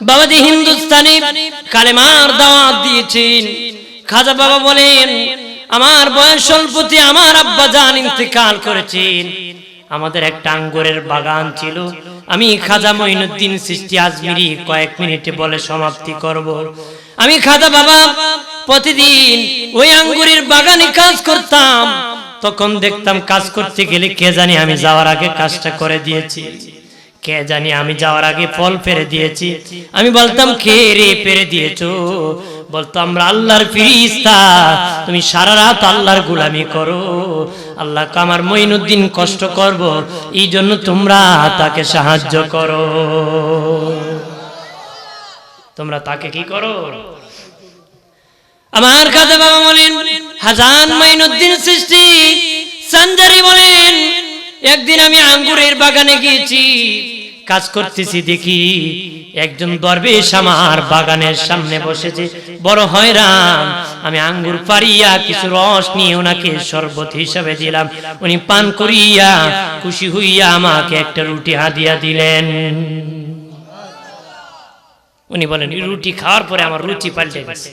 বাবাজি হিন্দুস্তানি কালেমার দাওয়াত দিয়েছেন। খাজা বাবা বলেন, আমার বয়স স্বল্পতে আমার আব্বা জান ইন্তেকাল করেছেন। আমাদের একটা আঙ্গুরের বাগান ছিল। আমি খাজা মঈনুদ্দিন সৃষ্টি আজমিরি কয়েক মিনিটে বলে সমাপ্তি করব। আমি খাজা বাবা, প্রতিদিন ওই আঙ্গুরের বাগানে কাজ করতাম। তখন দেখতাম কাজ করতে গেলে কে জানি আমি যাওয়ার আগে কাজটা করে দিয়েছি। কে জানি আমি যাওয়ার আগে ফল পেরে দিয়েছি। আমি বলতাম, কে রে পেরে দিয়েছ? বলতো, আমরা আল্লাহর ফিরিস্তা। তুমি সারা রাত আল্লাহর গুলামি করো। আল্লাহ আমার মঈনুদ্দিন কষ্ট করব। এই জন্য তোমরা তাকে সাহায্য করো। তোমরা তাকে কি করো? আমার কাছে বাবা বলেন হাজান মাইনুদ্দিন সৃষ্টি। সঞ্জারি বলেন, একদিন আমি আঙ্গুরের বাগানে গিয়েছি। কাজ করতেছি দেখি একজন দরবেশ আমার বাগানের সামনে বসেছে। বড় হয়রান। আমি আঙ্গুর পারিয়া কিছু রস নিয়ে ওনাকে শরবত হিসাবে দিলাম। উনি পান করিয়া খুশি হইয়া আমাকে একটা রুটি হাদিয়া দিলেন। উনি বলেন রুটি খাওয়ার পরে আমার রুচি পাল্টে গেছে।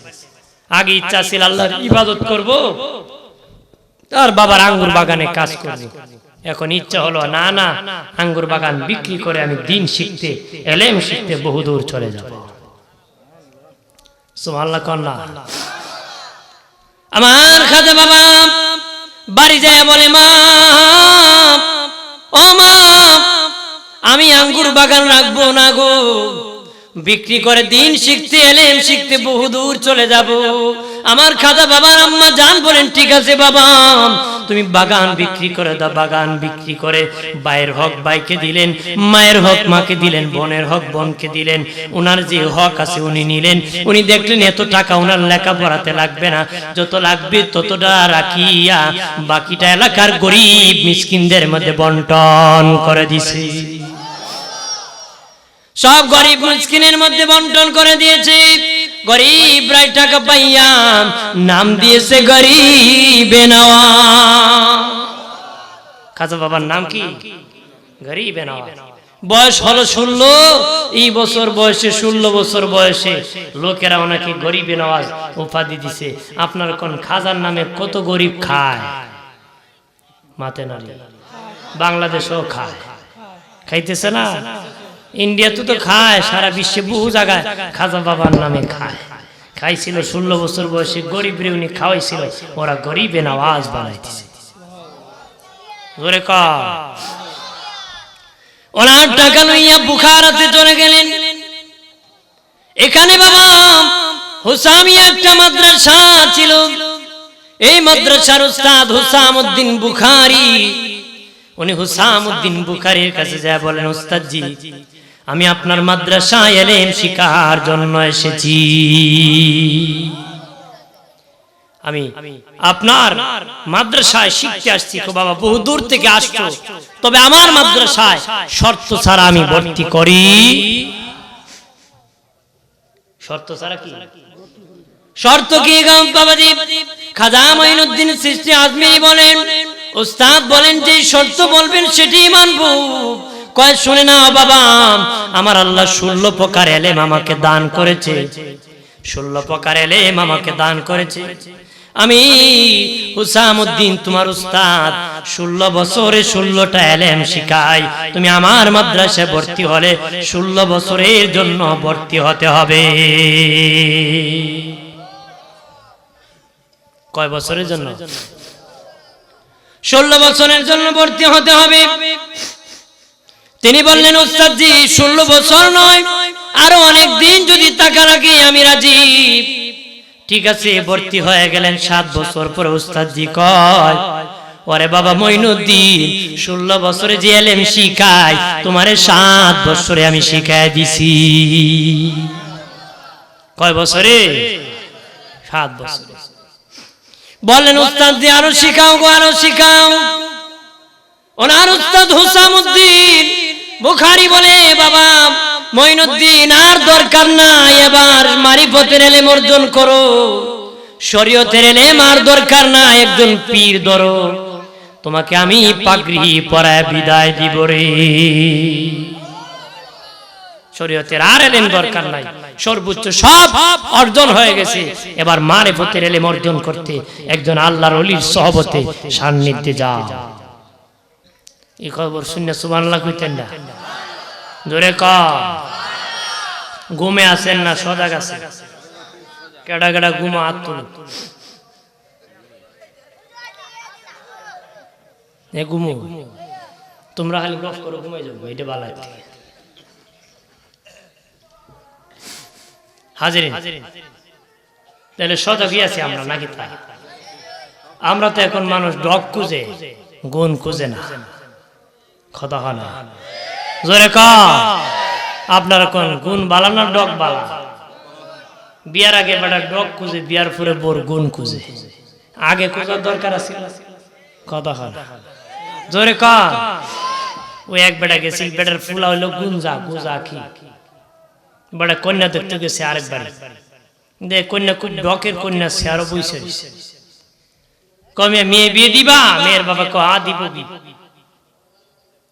আগে ইচ্ছা ছিল আল্লাহর ইবাদত করব, তার বাবার আঙ্গুর বাগানে কাজ করব। এখন ইচ্ছা হলো, না না, আঙ্গুর বাগান বিক্রি করে আমি দিন শিখতে, এলেম শিখতে বহুদূর চলে যাব। আমার বাবা বাড়ি যায় বলে, মা আমি আঙ্গুর বাগান রাখব না গো। বিক্রি করে দিন শিখতে, এলেম শিখতে বহুদূর চলে যাব। আমার খাজা বাবার আম্মা জান বলেন, ঠিক আছে বাবা তুমি বাগান বিক্রি করে দাও, বাগান বিক্রি করে। বাইয়ের হক বাইকে দিলেন, মায়ের হক মাকে দিলেন, বোনের হক বোনকে দিলেন ওনার যে হক আছে উনি নিলেন। উনি দেখলেন এত টাকা ওনার লেখা পড়াতে লাগবে না, যত লাগবে ততটা রাখিয়া বাকিটা এলাকার গরিব মিসকিনদের মধ্যে বন্টন করে দিছে। সব গরিব মুসকিনের মধ্যে বন্টন করে দিয়েছে। গরিব রাই টাকা পাইয়া নাম দিয়েছে গরিবে খাজা বাবার নাম কি? গরিবে বয়স হলো ষোলো, এই বছর বয়সে, ষোলো বছর বয়সে লোকেরা ওনাকে গরিবে নওয়াজ উপাধি দিছে। আপনার কোন খাজার নামে কত গরিব খায়? মাতে নালি বাংলাদেশও খায়। খাইতেছে না? ইন্ডিয়াতে তো খায়, সারা বিশ্বে বহু জায়গায় খাজা বাবার নামে খায়। খাইছিল ষোলো বছর বয়সে গরিব রে উনি খাওয়াইছিল, ওরা গরিবে আওয়াজ বানাইতেছে। ওনার টাকা লইয়া বুখারাতে চলে গেলেন। এখানে বাবা হুসামি একটা মাদ্রাসা ছিল। এই মাদ্রাসার উস্তাদ হুসাম উদ্দিন বুখারি। উনি হুসাম উদ্দিন বুখারির কাছে যায় বলেন, উস্তাদজি আমি আপনার মাদ্রাসায় এলেম শিকার জন্য এসেছি। আমি আপনার মাদ্রাসায় শিখতে আসছি। তো বাবা, বহু দূর থেকে আসছো। তবে আমার মাদ্রাসায় শর্ত ছাড়া আমি ভর্তি করি। শর্ত ছাড়া কি? শর্ত কি বাবাজি খাজা মাইনুদ্দিন সৃষ্টি আজমিরি বলেন, উস্তাদ বলেন যে শর্ত বলবেন সেটি মানবো। কয়, শুনে না বাবা, আমার আল্লাহ ষোলো প্রকার এলেম আমাকে দান করেছে। ষোলো প্রকার এলেম আমাকে দান করেছে। আমি হুসামুদ্দিন তোমার উস্তাদ, ষোলো বছরে ষোলোটা এলেম শিখাই। তুমি আমার মাদ্রাসায় ভর্তি হলে ষোলো বছরের জন্য ভর্তি হতে হবে। কয় বছরের জন্য? ষোলো বছরের জন্য ভর্তি হতে হবে। তিনি বললেন, ওস্তাদজি, ষোলো বছর নয়, আরও অনেক দিন যদি টাকা রাখি আমি রাজি। ঠিক আছে, ভর্তি হয়ে গেলেন সাত বছর পরে, ওস্তাদজি কয়, ওরে বাবা মইনুদ্দিন ষোলো বছরে যে এলেম শিখাই, তোমারে সাত বছরে আমি শিখাই দিছি। কয় বছরে? সাত বছরে। বলেন উস্তাদ দিয়ে আরও শিখাও গো, আরও শিখাও। ওনার উস্তাদ হুসামুদ্দিন বুখারি বলে বাবা, মঈনুদ্দিন আর দরকার নাই, এবার মারিফতের এলেম অর্জন করো। শরীয়তের এলেম আর দরকার না একজন পীর ধরো। তোমাকে আমি পাগড়ি পরায় বিদায় দিব রে। শরীয়তের আর এলেম দরকার নাই, সর্বোচ্চ সব অর্জন হয়ে গেছে। এবার মারে ভূতের এলেম অর্জন করতে একজন আল্লাহর অলির সহবতে সান্নিধ্যে যা এই খবর শূন্য সুবান্লা কইতেন না। জোরে ক ঘুমে আছেন না, সজাগ আছে কেডা কেডা ঘুমা তুলুন। এ ঘুমো। তোমরা খালি গফ করো, ঘুমাই যাব এটা তাহলে সজাগই আছি আমরা, নাকি তা আমরা তো এখন মানুষ ডগ খুঁজে, গুণ খুঁজে না। কথা হয় না জোরে ক আপনারা কোন গুণ বালা না ডগ বালা? বিয়ার আগে বেটা ডগ খুঁজে, বিয়ার পরে বোর গুণ খুঁজে। আগে খোঁজার দরকার আছে? কথা হয় না। জোরে ক ওই এক বেটা গেছিল, বেটার ফুলা হইল গুঞ্জা গুজা কি বেটা কন্যা দেখতে গেছে আরেক বাড়ি। দে, কন্যা ডকের কন্যা সে আরও বইছে। কমে মেয়ে, বিয়ে দিবা? মেয়ের বাবা কো হা দিব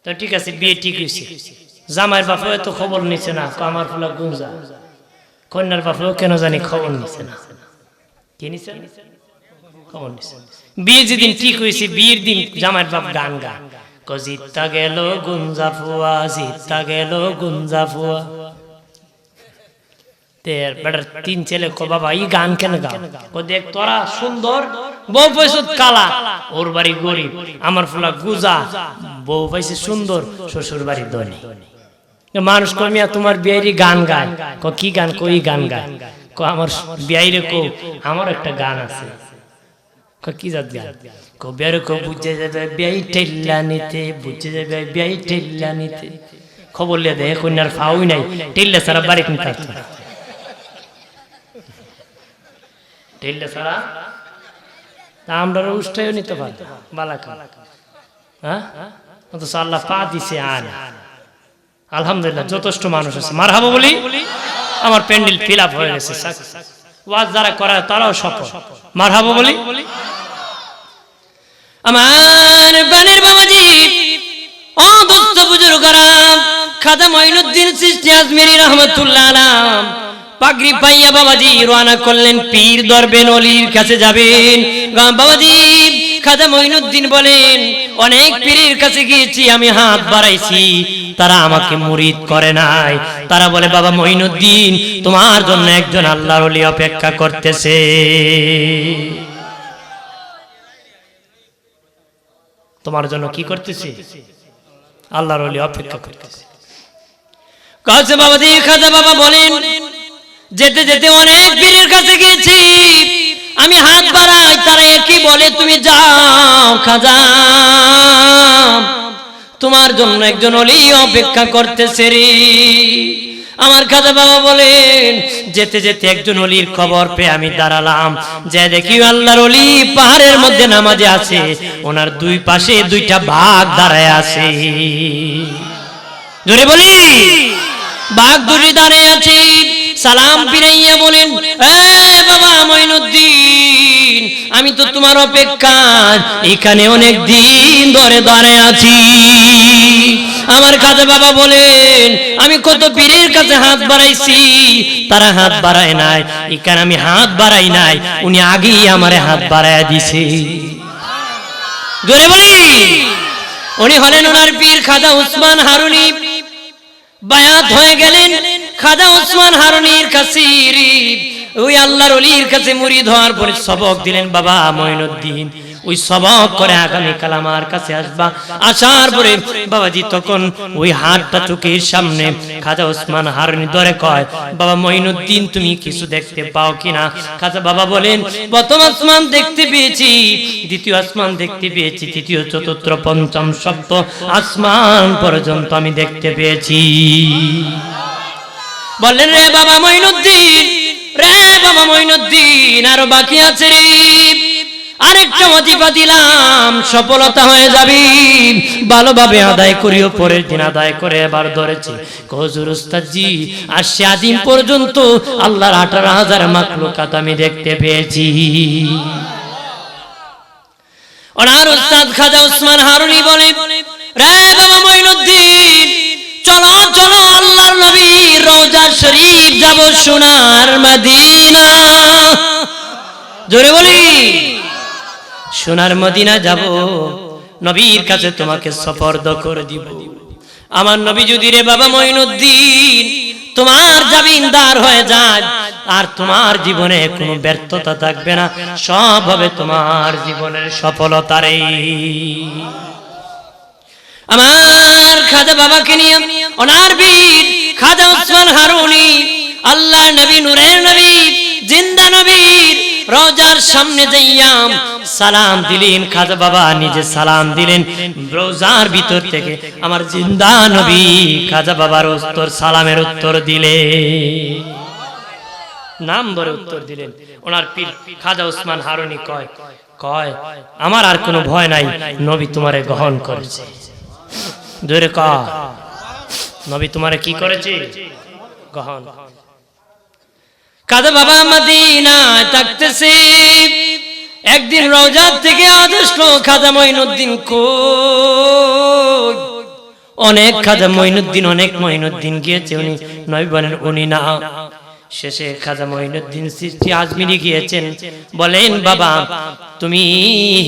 তো ঠিক আছে, বিয়ে ঠিক হয়েছে জামাইয়ের বাপু এত খবর নিচ্ছে না আমার ফুলা গুঞ্জা। কন্যার বাপু কেন জানি খবর নিচ্ছে না। কি। বিয়ে যেদিন ঠিক হয়েছে বিয়ের দিন বাপ গান গা। গেল গুঞ্জা ফুয়া জিতা গেল গুঞ্জা ফুয়া। বেটার তিন ছেলে কো বাবা এই গান কেন গা কো দেখ তোরা সুন্দর বউ পয়সা কালা। ওর বাড়ি গরিব। আমার ফুলা গুজা। বউ পাইছে সুন্দর শ্বশুর বাড়ি ধনী। মানুষ কমিয়া তোমার বিয়ারি গান গায়। ক কি গান? কই গান গায়। ক আমার বিয়াইরে কো আমার একটা গান আছে। ক কি জাত গান? ক বিয়ারে কো বুঝে যাবে বিয়াই ঠেল্লা নিতে বুঝে যাবে বিয়াই ঠেল্লা নিতে। খবর লিয়ে দেয় কন্যার ফাউই নাই। ঠেল্লা সারা বাড়ি কিনতে সারা তা আমরা নিতে বালাকা। হ্যাঁ? অথচ আল্লাহ পা দিছে আলহামদুলিল্লাহ, যথেষ্ট মানুষ আছে। মার হাবো বলি, আমার প্যান্ডেল ফিল আপ হয়ে গেছে। ওয়াজ যারা করে তারাও সফল। মার হাবো বলি, আমার বানের বাবাজি, ও দোস্ত বুজুর্গরা, খাদা মঈনুদ্দিন সৃষ্টি আজমেরি রহমতুল্লাহ আলাম। পাগড়ি পাইয়া বাবাজি রওনা করলেন, পীর দরবেন অলির কাছে যাবেন। বাবাজি, খাজা মঈনুদ্দিন বলেন, অনেক পীরের কাছে গিয়েছি, আমি হাত বাড়াইছি। তারা আমাকে মুরিদ করে নাই। তারা বলে, বাবা মঈনুদ্দিন, তোমার জন্য একজন আল্লাহর অলি অপেক্ষা করতেছে। তোমার জন্য কি করতেছি? আল্লাহর অলি অপেক্ষা করতেছি। কাছে বাবা দিয়ে খাজা বাবা বলেন যেতে যেতে অনেক পীরের কাছে গেছি আমি হাত বাড়াই, তারা একই বলে, তুমি যাও, খাজা। তোমার জন্য একজন অলি অপেক্ষা করতেছে রে। আমার খাজা বাবা বলেন, যেতে যেতে একজন অলির খবর পেয়ে আমি দাঁড়ালাম। যে দেখি আল্লাহর অলি পাহাড়ের মধ্যে নামাজে আছে, ওনার দুই পাশে দুইটা বাঘ দাঁড়ায় আছে। জোরে বলি, বাঘ দুটি দাঁড়িয়ে আছে। সালাম ফিরাইয়া বলেন বাবা মঈনুদ্দিন আমি তো তোমার অপেক্ষা এখানে অনেক দিন ধরে দাঁড়িয়ে আছি। আমার কাছে বাবা বলেন আমি কত পীরের কাছে হাত বাড়াইছি তারা হাত বাড়ায় নাই এখানে আমি হাত বাড়াই নাই উনি আগেই আমারে হাত বাড়ায় দিছে। জোরে বলি উনি হলেন ওনার পীর খাজা উসমান হারুনি। বায়াত হয়ে গেলেন খাজা উসমান হারুনির কাছে ওই আল্লাহর অলির কাছে মুরিদ হওয়ার পরে সবক দিলেন, বাবা ওই সবক করে আগামী কাল আমার কাছে আসবা। আসার পরে বাবাজি তখন ওই চোখের সামনে খাজা ওসমান হারুনি কয়, বাবা তুমি কিছু দেখতে পাও কিনা খাজা বাবা বলেন, প্রথম আসমান দেখতে পেয়েছি, দ্বিতীয় আসমান দেখতে পেয়েছি, তৃতীয়, চতুর্থ, পঞ্চম, সপ্ত আসমান পর্যন্ত আমি দেখতে পেয়েছি। বললেন, রে বাবা মঈনুদ্দিন, রে বাবা মঈনুদ্দিন, আরও বাকি আছে রে। আরেকটা দিলাম, সফলতা হয়ে যাবি। ভালোভাবে আদায় পরের দিন আদায় করে এবার ধরেছি। কজুর আর পর্যন্ত আল্লাহর আঠারো হাজার আমি দেখতে পেয়েছি। ওনার উস্তাদ খাজা উসমান হারুনি বলে, রে বাবা মঈনুদ্দিন চলো রওজা শরীফ যাব সোনার মদিনা। জোরে বলি। সোনার মদিনা যাব, নবীর কাছে তোমাকে সফরদ করে দিব। আমার নবী যদি রে বাবা মঈনুদ্দিন, তোমার জামিনদার হয়ে যায়, আর তোমার জীবনে কোনো ব্যর্থতা থাকবে না, সব হবে তোমার জীবনের সফলতারে আমার খাজা বাবাকে নিয়ে ওনার বীর হারুনি, আল্লাহ নবী, নূরের নবী, জিন্দা নবীর রোজার সামনে যাইয়াম সালাম দিলেন বাবা নিজে সালাম দিলেন, রোজার ভিতর থেকে আমার জিন্দা নবী খাজা বাবার উত্তর, সালামের উত্তর দিলে নাম ধরে উত্তর দিলেন। ওনার পীর খাজা উসমান হারুনি কয় কয়, আমার আর কোনো ভয় নাই, নবী তোমারে গ্রহণ করেছে। জোরে ক নবী তোমারে কি করেছে? গ্রহণ কাদা বাবা মদিনায় থাকতেছে। একদিন রওজার থেকে আদেশ লো খাজা মঈনুদ্দিন কই। অনেক খাজা মঈনুদ্দিন অনেক মঈনুদ্দিন গিয়েছে উনি। নবী বলেন উনি না। শেষে খাজা মঈনুদ্দিন সৃষ্টি আজমিরি গিয়েছেন। বলেন বাবা তুমি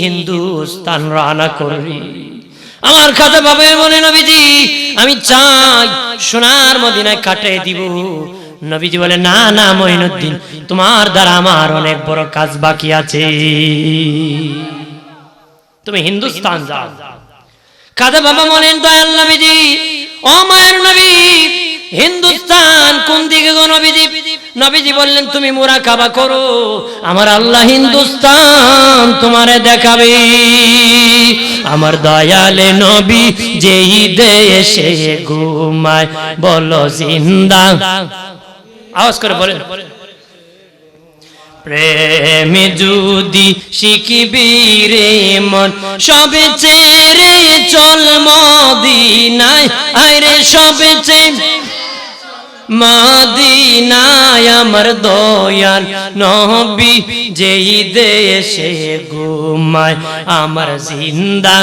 হিন্দুস্তান রানা করবি আমার খাজা বাবা মনে নবীজি। আমি চাই সোনার মদিনায় কাটিয়ে দিব। নবীজি বলে, না না, মঈনুদ্দিন, তোমার দ্বারা আমার অনেক বড় কাজ বাকি আছে। তুমি হিন্দুস্তান যাও। কাদা বাবা বলেন দয়াল নবীজি, ও মায়ের নবী, হিন্দুস্তান, কোন দিকে গো নবীজি? নবীজি বললেন, তুমি মোরা কাবা করো, আমার আল্লাহ হিন্দুস্তান তোমারে দেখাবে। আমার দয়ালে নবী, যেই দেশে ঘুমায়, বলো জিন্দা। আওয়াজ করে বলেন। প্রেম যদি শিখিবি রে মন সবে চেরে চল মদিনায়। আরে সবে চে মদিনায় আমার দয়াল নবী, যেই দেশে ঘুমায় আমার জিন্দা।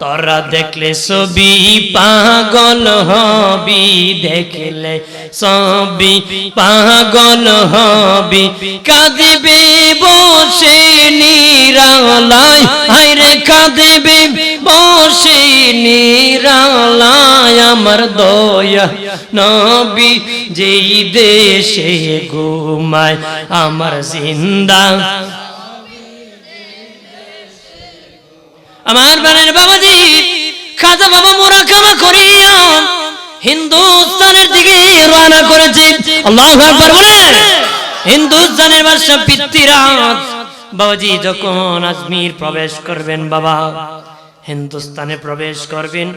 তোরা দেখলে ছবি পাগল হবি, দেখলে ছবি পাগল হবি। কাঁদিবে বসে নিরালায় হাইরে কাঁদিবে বসে নিরালায় আমার দয়া। নবী যেই দেশে ঘুমায়, আমার জিন্দা। আমার বাবাজি, খাজা বাবা মোরা করিয়া হিন্দুস্তানের দিকে রওনা করেছে। আল্লাহু বলেন, হিন্দুস্তানের বাদশা পিতৃরাজ। বাবাজি, যখন আজমির প্রবেশ করবেন বাবা হিন্দুস্তানে প্রবেশ করবেন।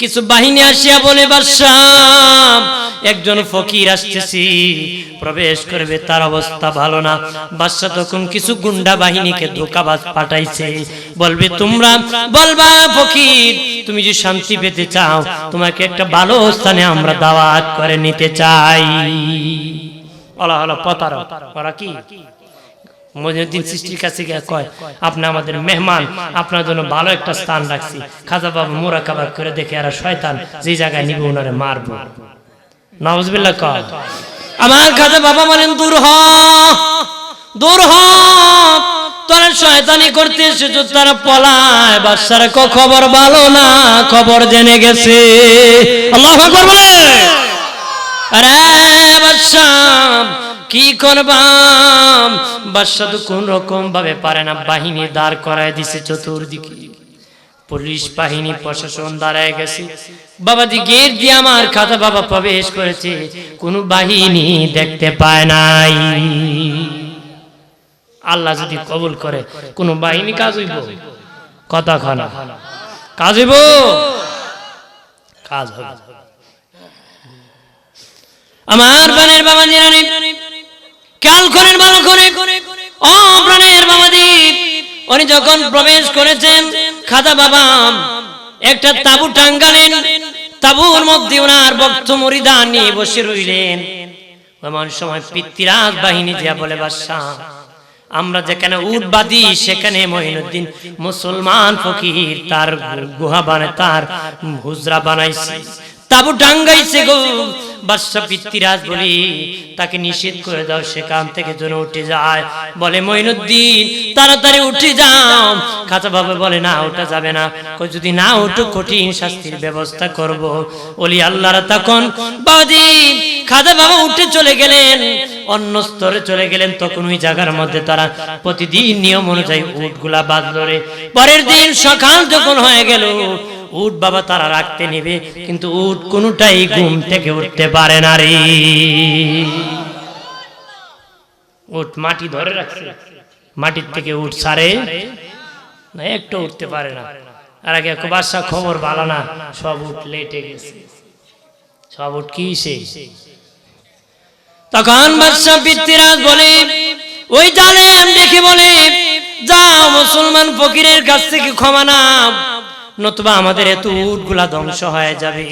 কিছু বাহিনী আসিয়া বলে, বাদশাহ, একজন ফকির আসতেছি, প্রবেশ করবে, তার অবস্থা ভালো না। বাদশাহ তখন কিছু গুন্ডা বাহিনীকে ধোকাবাজ পাঠাইছে। বলবে, তোমরা বলবা, ফকির, তুমি যদি শান্তি পেতে চাও, তোমাকে একটা ভালো স্থানে আমরা দাওয়াত করে নিতে চাই। ওলা হলো পতার ওরা কি? মজিউদ্দিন সৃষ্টির কাছে গিয়ে কয় আপনি আমাদের মেহমান আপনার জন্য ভালো একটা স্থান রাখছি। খাজা বাবা মোরা কাবা করে দেখে আর শয়তান যে জায়গায় নিবে ওনারে মারবো। নওয়াজবিল্লাহ কয় আমার খাজা বাবা বলেন দূর হ। দূর হ। তোরা শয়তানি করতে এসেছ তারা পলায়। বাচ্চারা কো খবর ভালো না খবর জেনে গেছে। আল্লাহ আকবার বলে আরে বাচ্চা কি করবাম? বাদশাহ কোন রকম ভাবে পারে না, বাহিনী দাঁড় করায় দিছে চতুর্দিকে। পুলিশ বাহিনী, প্রশাসন দাঁড়ায় গেছে। বাবাজি গেট দিয়ে আমার খাতা বাবা প্রবেশ করেছে, কোন বাহিনী দেখতে পায় নাই। আল্লাহ যদি কবুল করে, কোন বাহিনী কাজ হইব? কথা খানা কাজ হইব? কাজ হবে। আমার বানের বাবা জিরানি খেয়াল করেন ভালো করে। ও প্রাণের বাবাজি উনি যখন প্রবেশ করেছেন, খাদা বাবা, একটা তাবু টাঙ্গালেন, তাবুর মধ্যে ওনার ভক্ত মরিদা নিয়ে বসে রইলেন। এমন সময় পিতৃরাজ বাহিনী বলে বাদশাহ আমরা যেখানে উট বাঁধি, সেখানে মহিনুদ্দিন মুসলমান ফকির, তার গুহা বানায়, তার হুজরা বানাইছে। তাবু টাঙ্গাইছে গো। বাদশা পিতৃরাজ বলি তাকে নিষেধ করে দাও সেখান থেকে যেন উঠে যায়। বলে মইনুদ্দিন তাড়াতাড়ি উঠে যাও। খাঁচা বাবা বলে না ওঠা যাবে না। কই যদি না উঠো কঠিন শাস্তির ব্যবস্থা করব। ওলি আল্লাহরা তখন বাদি খাজা বাবা উঠে চলে গেলেন। অন্য স্তরে চলে গেলেন তখন ওই জায়গার মধ্যে তারা প্রতিদিন নিয়ম অনুযায়ী উটগুলা বাঁধলো রে। পরের দিন সকাল যখন হয়ে গেল উট বাবা তারা রাখতে নেবে, কিন্তু উট কোনটাই ঘুম থেকে উঠতে পারে না রে। উট মাটি ধরে রাখছে, মাটির থেকে উঠ সারে, না একটু উঠতে পারে না। আর আগে এক বাদশা খবর ভালো না, সব উঠ লেটে গেছে। সব উঠ কি সে? তখন বাদশা পিতৃরাজ বলে, ওই জালেম দেখে বলে, যাও মুসলমান ফকিরের কাছ থেকে ক্ষমা নাও। নতুবা আমাদের এত উটগুলা ধ্বংস হয়ে যাবে।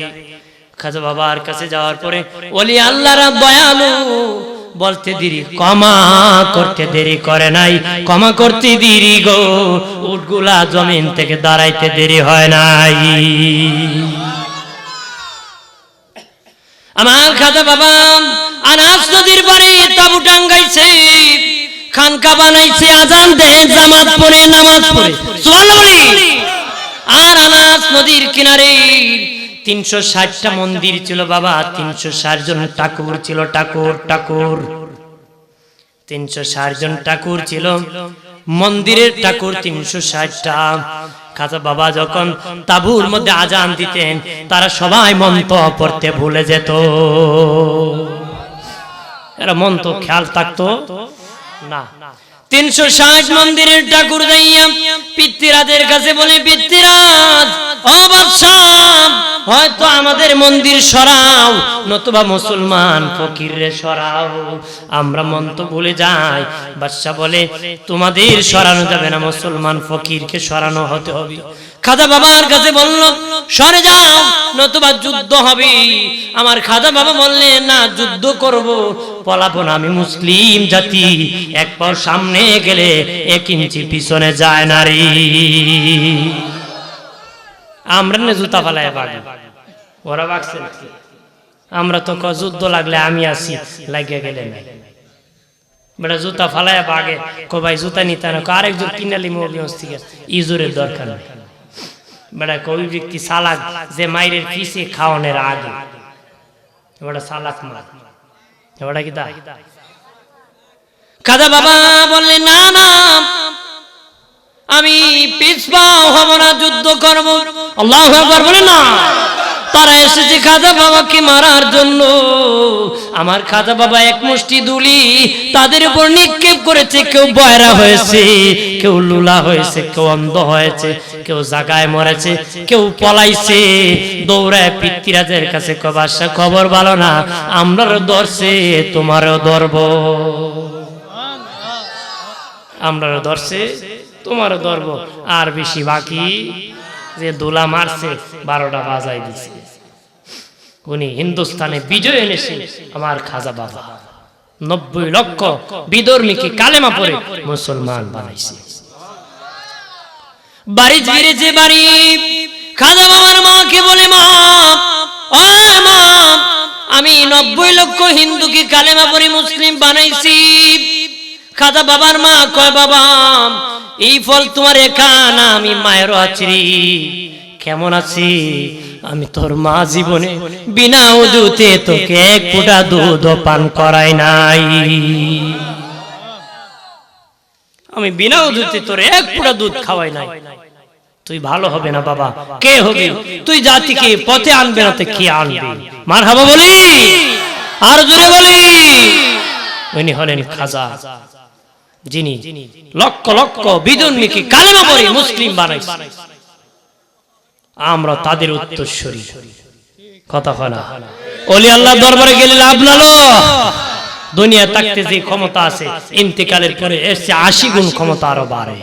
খাজা বাবার কাছে যাওয়ার পরে ওলি আল্লাহরা দয়ালু বলতে দেরি, ক্ষমা করতে দেরি করে নাই। ক্ষমা করতে দেরি গো, উটগুলা জমিন থেকে দাঁড়াইতে দেরি হয় নাই। আমার খাজা বাবা আনাস নদীর পারে তাবু টাঙ্গাইছে, খানকা বানাইছে, আজান দে জামাত পড়ে, নামাজ পড়ে। সুবহানাল্লাহ আর আনাস নদীর কিনারে তিনশো ষাটটা মন্দির ছিল বাবা, তিনশো ষাট জন ঠাকুর ছিল, ঠাকুর ঠাকুর। তিনশো ষাট জন ঠাকুর ছিল। মন্দিরের ঠাকুর তিনশো ষাটটা। খাজা বাবা যখন তাবুর মধ্যে আজান দিতেন, তারা সবাই মন্ত্র পড়তে ভুলে যেত। এরা মন্ত্র খেয়াল থাকতো? না। তিনশো ষাট মন্দিরের ঠাকুর যাইয়া পিতৃরাজের কাছে বলে, পিতৃরাজ, ও হয়তো আমাদের মন্দির সরাও, নতুবা মুসলমান ফকিরে সরাও। আমরা মন তো ভুলে যাই। বাদশাহ বলে, তোমাদের সরানো যাবে না, মুসলমান ফকিরকে সরানো হতে হবে। খাদা বাবার কাছে বলল, সরে যাও, নতুবা যুদ্ধ হবে। আমার খাদা বাবা বললেন, না, যুদ্ধ করব। পলাপন আমি মুসলিম জাতি। এক পর সামনে গেলে এক ইঞ্চি পিছনে যায় না রে। আমরা না জুতা ফালায় বাগ ওরা বাগছে? আমরা তো যুদ্ধ লাগলে আমি আছি লাগিয়ে গেলে নাই। বেটা জুতা ফালায় বাগে। কো ভাই, জুতা নিতে না কো আরেকজন কিনালি মোবিয়স থেকে। ইজুরের দরকার নেই। বেটা কবি ব্যক্তি সালাক যে মায়ের পিছে খাওয়ানোর আগে। এবারে সালাক মার। এবারে কি দা কাদা বাবা বললে, না না, আমি পিছপাও হব না, যুদ্ধ করব। আল্লাহ বলে, না। তারা এসেছে খাজা বাবাকে মারার জন্য। আমার খাজা বাবা এক মুষ্টি দুলি, তাদের উপর নিক্ষেপ করেছে, কেউ বয়রা হয়েছে, কেউ লুলা হয়েছে, কেউ অন্ধ হয়েছে, কেউ জাগায় মরেছে, কেউ পলাইছে। দৌড়ায় পিতৃরাজের কাছে কবাসা খবর ভালো না আমরাও ধরছে, তোমারও ধরব। আমরাও ধরছে, তোমারও ধরব। আর বেশি বাকি যে দোলা মারছে, বারোটা বাজাই দিছে। উনি হিন্দুস্তানে বিজয় এনেছে, আমার খাজা বাবা। নব্বই লক্ষ বিধর্মীকে কালেমা পরে মুসলমান বানাইছে। বাড়ি ফিরেছে বাড়ি, খাজা বাবার মাকে বলে, মা মা, আমি নব্বই লক্ষ হিন্দুকে কালেমা পরে মুসলিম বানাইছি। খাজা বাবার মা কয়, বাবা, এই ফল তোমার একা আমি মায়েরও আছি কেমন আছি? আমি তোর মা জীবনে বিনা উদুতে তোকে এক ফোঁটা দুধ পান করাই নাই। আমি বিনা উদুতে তোর এক ফোঁটা দুধ খাওয়াই নাই। তুই ভালো হবে না, বাবা। কে হবে? তুই জাতি জাতিকে পথে আনবে না কে আনবে? মার হাবা বলি? আর জোরে বলি? উনি হলেন খাজা। যিনি লক্ষ লক্ষ বিদুন্মীকে কালেমা পড়ে মুসলিম বানাইছে। আমরা তাদের উত্তরস্বরী কথা না। অলি আল্লাহ দরবারে গেলে লাভ নালো দুনিয়া থাকতে যে ক্ষমতা আছে, ইন্তেকালের পরে এসছে আশি গুণ ক্ষমতা আরও বাড়ে।